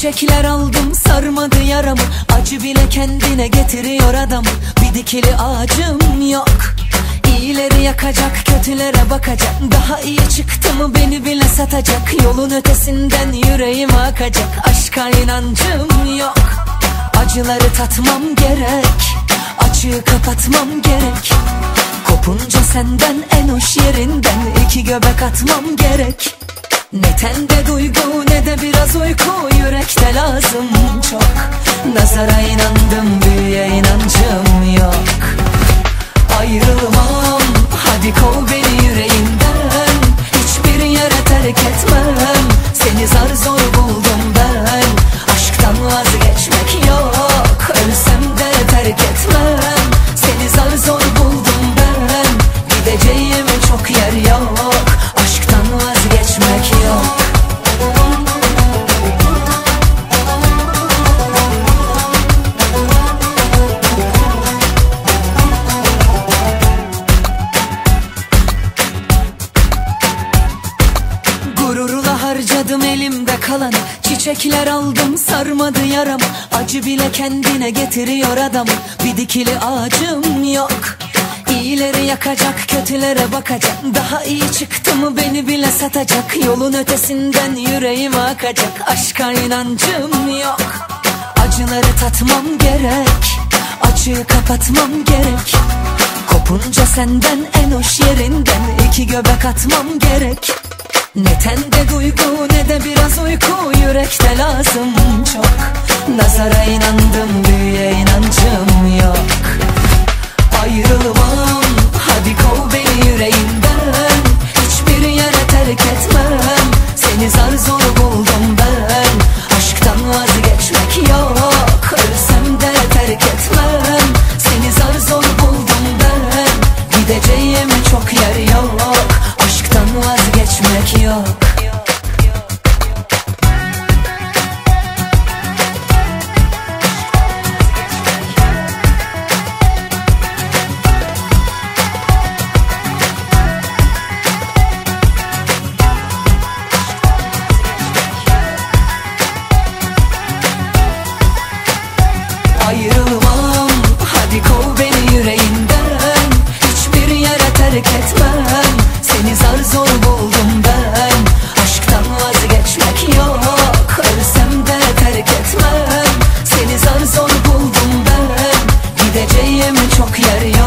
Çiçekler aldım sarmadı yaramı. Acı bile kendine getiriyor adamı. Bir dikili ağacım yok. İyileri yakacak kötülere bakacak. Daha iyi çıktı mı beni bile satacak. Yolun ötesinden yüreğim akacak. Aşka inancım yok. Acıları tatmam gerek. Açığı kapatmam gerek. Kopunca senden en hoş yerinden iki göbek atmam gerek Ne tende duygu ne de biraz uyku. Yürekte lazım çok. Nazara inandım büyüye inancım yok. Ayrılmam Harcadım elimde kalanı. Çiçekler aldım sarmadı yaramı. Acı bile kendine getiriyor adamı. Bir dikili ağacım yok. İyileri yakacak kötülere bakacak. Daha iyi çıktı mı beni bile satacak. Yolun ötesinden yüreğim akacak. Aşka inancım yok. Acıları tatmam gerek. Açığı kapatmam gerek. Kopunca senden en hoş yerinden iki göbek atmam gerek Ne tende duygu ne de biraz uyku. Yürekte lazım çok. Nazara inandım terk etmem. Seni zar zor buldum ben. Aşktan vazgeçmek yok. Ölsem de terk etmem. Seni zar zor buldum ben. Gideceğim çok yer yok.